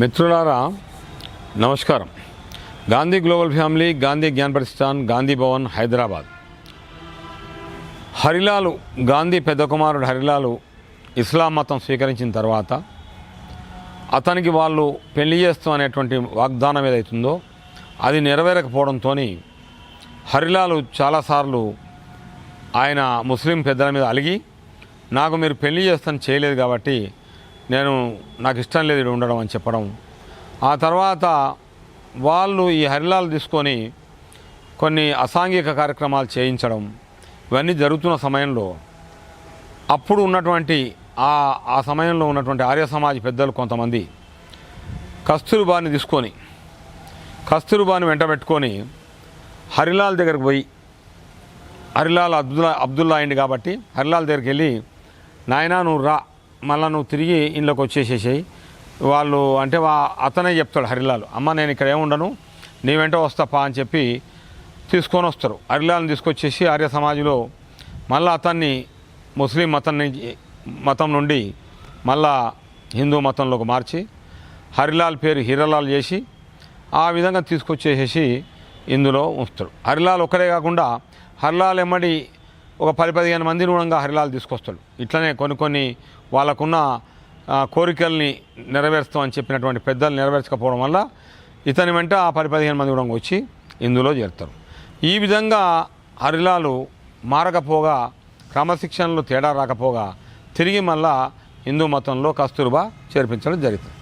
మిత్రులారా నమస్కారం. Gandhi global family Gandhi Gyan Pratishthan Gandhi Bhavan Hyderabad. Harilal Gandhi పెద్ద కుమారుడు హరిలాలు ఇస్లాం మతం స్వీకరించిన తర్వాత అతనికి వాళ్ళు పెళ్ళి చేస్తాం అనేటువంటి వాగ్దానం ఏదైతుందో అది నెరవేరకపోవడంతో హరిలాలు చాలాసార్లు ఆయన ముస్లిం పెద్దల మీద అలిగి నాకు మీరు పెళ్ళి చేస్తాను చేయలేదు కాబట్టి నేను నాకు ఇష్టం లేదు ఇక్కడ ఉండడం అని చెప్పడం. ఆ తర్వాత వాళ్ళు ఈ హరిలాలు తీసుకొని కొన్ని అసాంఘిక కార్యక్రమాలు చేయించడం ఇవన్నీ జరుగుతున్న సమయంలో అప్పుడు ఉన్నటువంటి ఆ ఆ సమయంలో ఉన్నటువంటి ఆర్య సమాజ్ పెద్దలు కొంతమంది కస్తూరిబాని తీసుకొని కస్తూరిబాని వెంట పెట్టుకొని హరిలాల్ దగ్గరికి పోయి హరిలాల్ అబ్దుల్లా అబ్దుల్లా అయింది కాబట్టి హరిలాల్ దగ్గరికి వెళ్ళి నాయనా నువ్వు రా మళ్ళీ నువ్వు తిరిగి ఇంట్లోకి వచ్చేసేసాయి. వాళ్ళు అంటే వా అతనే చెప్తాడు హరిలాల్ అమ్మ నేను ఇక్కడ ఏముండను? నీ వెంట వస్తా అని చెప్పి తీసుకొని వస్తారు. హరిలాల్ని తీసుకొచ్చేసి ఆర్య సమాజ్లో మళ్ళీ అతన్ని ముస్లిం మతం నుంచి మతం నుండి మళ్ళా హిందూ మతంలోకి మార్చి హరిలాల్ పేరు హీరలాల్ చేసి ఆ విధంగా తీసుకొచ్చేసేసి ఇందులో ఉంచుతాడు. హరిలాల్ ఒక్కడే కాకుండా హరిలాల్ ఎమ్మడి ఒక పది పదిహేను మంది కూడా హరిలాలు తీసుకొస్తాడు. ఇట్లనే కొన్ని కొన్ని వాళ్ళకున్న ఆ, కోరికల్ని నెరవేరుస్తామని చెప్పినటువంటి పెద్దలు నెరవేర్చకపోవడం వల్ల ఇతని వెంట ఆ పది పదిహేను మంది కూడా వచ్చి ఇందులో చేరుతారు. ఈ విధంగా హరిలాలు మారకపోగా క్రమశిక్షణలో తేడా రాకపోగా తిరిగి మళ్ళా హిందూ మతంలో కస్తూర్బా చేర్పించడం జరుగుతుంది.